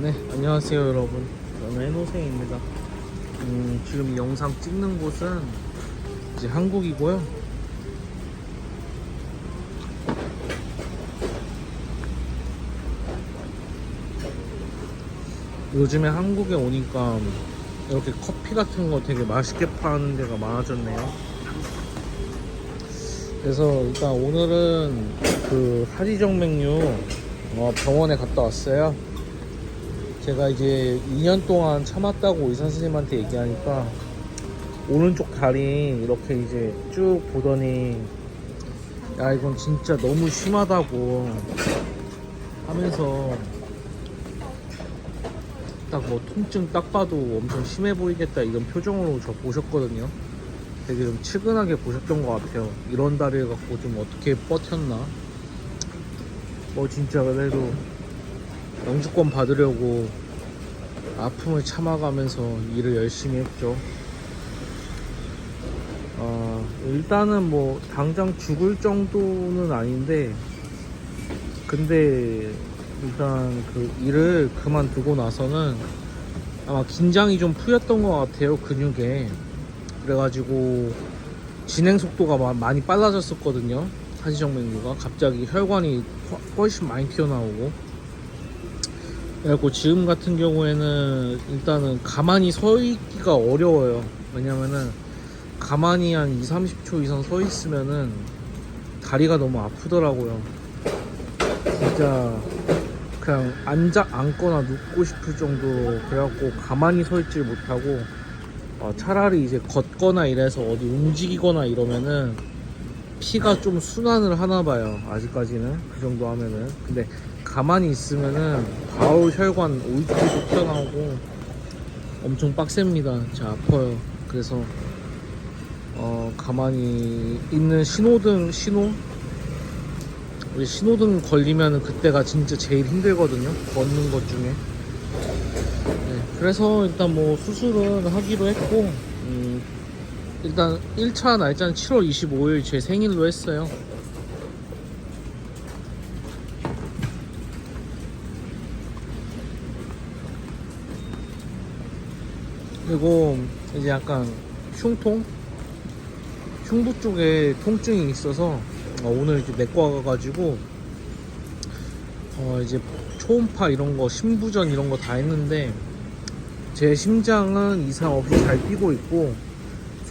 네, 안녕하세요 여러분. 저는 해노생입니다. 음, 지금 이 영상 찍는 곳은 이제 한국이고요. 요즘에 한국에 오니까 이렇게 커피 같은 거 되게 맛있게 파는 데가 많아졌네요. 그래서 일단 오늘은 그 하지정맥류 어, 병원에 갔다 왔어요. 제가 이제 2년 동안 참았다고 의사 선생님한테 얘기하니까 오른쪽 다리 이렇게 이제 쭉 보더니 야 이건 진짜 너무 심하다고 하면서 딱 뭐 통증 딱 봐도 엄청 심해 보이겠다 이런 표정으로 저 보셨거든요. 되게 좀 측은하게 보셨던 것 같아요. 이런 다리를 갖고 좀 어떻게 버텼나. 뭐 진짜 그래도 영주권 받으려고 아픔을 참아가면서 일을 열심히 했죠. 어, 일단은 뭐 당장 죽을 정도는 아닌데 근데 일단 그 일을 그만두고 나서는 아마 긴장이 좀 풀렸던 것 같아요 근육에. 그래가지고 진행 속도가 마- 많이 빨라졌었거든요. 하지정맥류가. 갑자기 혈관이 훨- 훨씬 많이 튀어나오고 그래갖고 지금 같은 경우에는 일단은 가만히 서 있기가 어려워요. 왜냐면은 가만히 한 2, 30초 이상 서 있으면은 다리가 너무 아프더라고요. 진짜 그냥 앉아 앉거나 눕고 싶을 정도로 그래갖고 가만히 서 있질 못하고 어, 차라리 이제 걷거나 이래서 어디 움직이거나 이러면은 피가 좀 순환을 하나 봐요 아직까지는 그 정도 하면은 근데 가만히 있으면은 바로 혈관 오이쪽도 튀어나오고 엄청 빡셉니다 진짜 아파요 그래서 어 가만히 있는 신호등 신호 우리 신호등 걸리면 그때가 진짜 제일 힘들거든요. 걷는 것 중에. 네, 그래서 일단 뭐 수술은 하기로 했고, 음, 일단 1차 날짜는 7월 25일 제 생일로 했어요. 그리고 이제 약간 흉통? 흉부 쪽에 통증이 있어서 어, 오늘 이제 내과 가가지고 어 이제 초음파 이런 거 심부전 이런 거 다 했는데 제 심장은 이상 없이 잘 뛰고 있고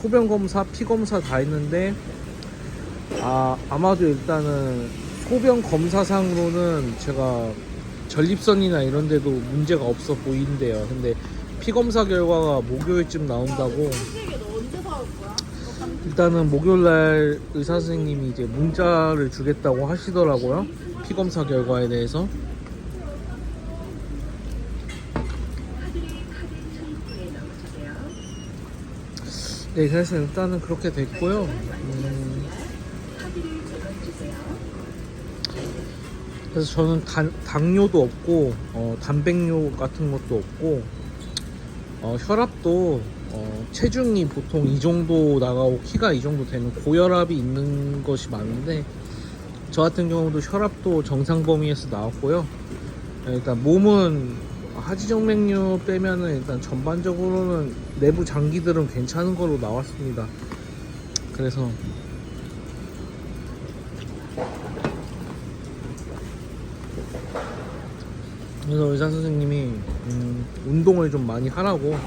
소변 검사, 피 검사 다 했는데 아 아마도 일단은 소변 검사상으로는 제가 전립선이나 이런 데도 문제가 없어 보이는데요. 근데 피 검사 결과가 목요일쯤 나온다고 일단은 목요일 날 의사 선생님이 이제 문자를 주겠다고 하시더라고요. 피 검사 결과에 대해서. 네, 그래서 일단은 그렇게 됐고요. 음, 그래서 저는 단, 당뇨도 없고 어, 단백뇨 같은 것도 없고 어, 혈압도 어, 체중이 보통 이 정도 나가고 키가 이 정도 되는 고혈압이 있는 것이 많은데 저 같은 경우도 혈압도 정상 범위에서 나왔고요. 네, 일단 몸은 하지정맥류 빼면은 일단 전반적으로는 내부 장기들은 괜찮은 걸로 나왔습니다. 그래서 그래서 의사 선생님이 음, 운동을 좀 많이 하라고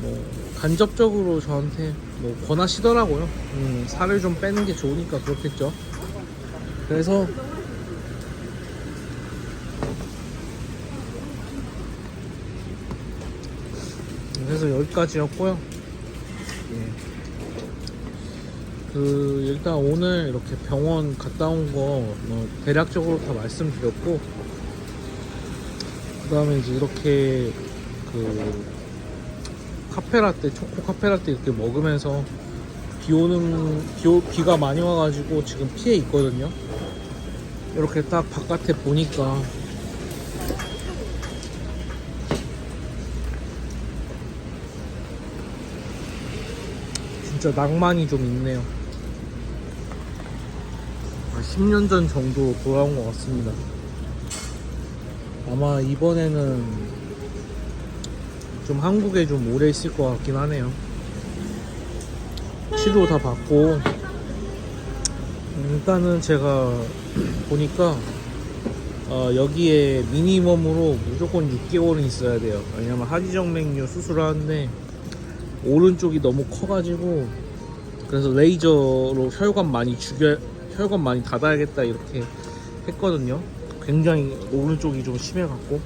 뭐 간접적으로 저한테 뭐 권하시더라고요. 음, 살을 좀 빼는 게 좋으니까 그렇겠죠. 그래서 그래서 여기까지였고요. 예. 그 일단 오늘 이렇게 병원 갔다 온 거 뭐 대략적으로 다 말씀드렸고 그 다음에 이제 이렇게 그 카페라떼 초코 카페라떼 이렇게 먹으면서 비 오는 비, 오- 비가 많이 와가지고 지금 피해 있거든요 이렇게 딱 바깥에 보니까 진짜 낭만이 좀 있네요 아, 10년 전 정도 돌아온 것 같습니다 아마 이번에는 좀 한국에 좀 오래 있을 것 같긴 하네요. 치료 다 받고 음, 일단은 제가 보니까 어, 여기에 미니멈으로 무조건 6개월은 있어야 돼요. 왜냐면 하지정맥류 수술을 하는데 오른쪽이 너무 커가지고 그래서 레이저로 혈관 많이 죽여 혈관 많이 닫아야겠다 이렇게 했거든요. 굉장히 오른쪽이 좀 심해갖고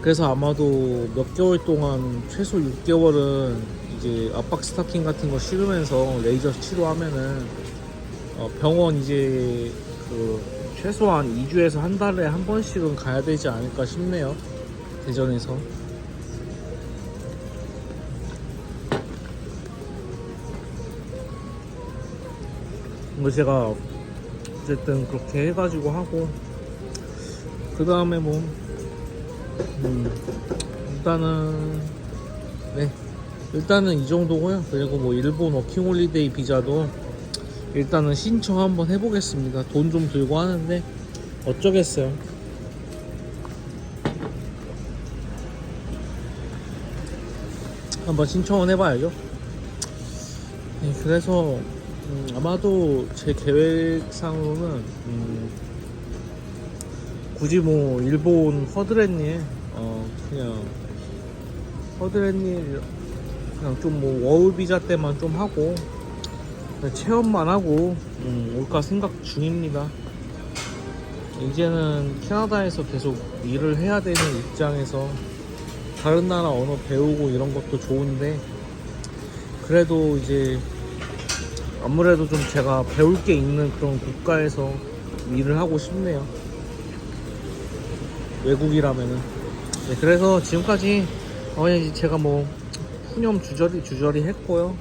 그래서 아마도 몇 개월 동안 최소 6개월은 이제 압박 스타킹 같은 거 실으면서 레이저 치료하면은 어, 병원 이제 그 최소한 2주에서 한 달에 한 번씩은 가야 되지 않을까 싶네요. 대전에서. 뭐 제가 어쨌든 그렇게 해가지고 하고 그 다음에 뭐 음, 일단은 네. 일단은 이 정도고요. 그리고 뭐 일본 워킹홀리데이 비자도 일단은 신청 한번 해보겠습니다. 돈 좀 들고 하는데 어쩌겠어요? 한번 신청은 해봐야죠. 네, 그래서 음, 아마도 제 계획상으로는 음, 굳이 뭐 일본 허드렛일 어 그냥 허드렛일 그냥 좀 뭐 워울 비자 때만 좀 하고 체험만 하고 음, 올까 생각 중입니다. 이제는 캐나다에서 계속 일을 해야 되는 입장에서 다른 나라 언어 배우고 이런 것도 좋은데 그래도 이제 아무래도 좀 제가 배울 게 있는 그런 국가에서 일을 하고 싶네요. 외국이라면은. 네, 그래서 지금까지 어, 제가 뭐 푸념 주저리 주저리 했고요.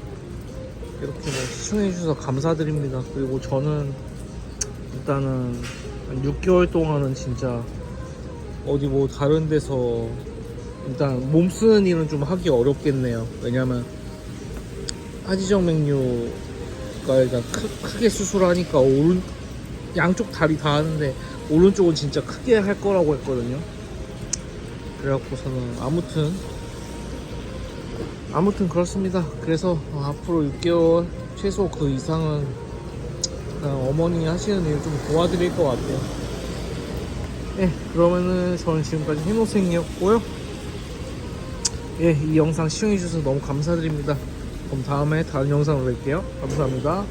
이렇게 뭐 시청해 주셔서 감사드립니다. 그리고 저는 일단은 한 6개월 동안은 진짜 어디 뭐 다른 데서 일단 몸 쓰는 일은 좀 하기 어렵겠네요. 왜냐면 하지정 맥류 가 일단 크, 크게 수술하니까 오른 양쪽 다리 다 하는데 오른쪽은 진짜 크게 할 거라고 했거든요. 그래갖고서는 아무튼 아무튼 그렇습니다. 그래서 어, 앞으로 6개월 최소 그 이상은 어머니 하시는 일 좀 도와드릴 것 같아요. 네, 그러면은 저는 지금까지 해노생이었고요. 예, 이 영상 시청해주셔서 너무 감사드립니다. 그럼 다음에 다른 영상으로 뵐게요. 감사합니다.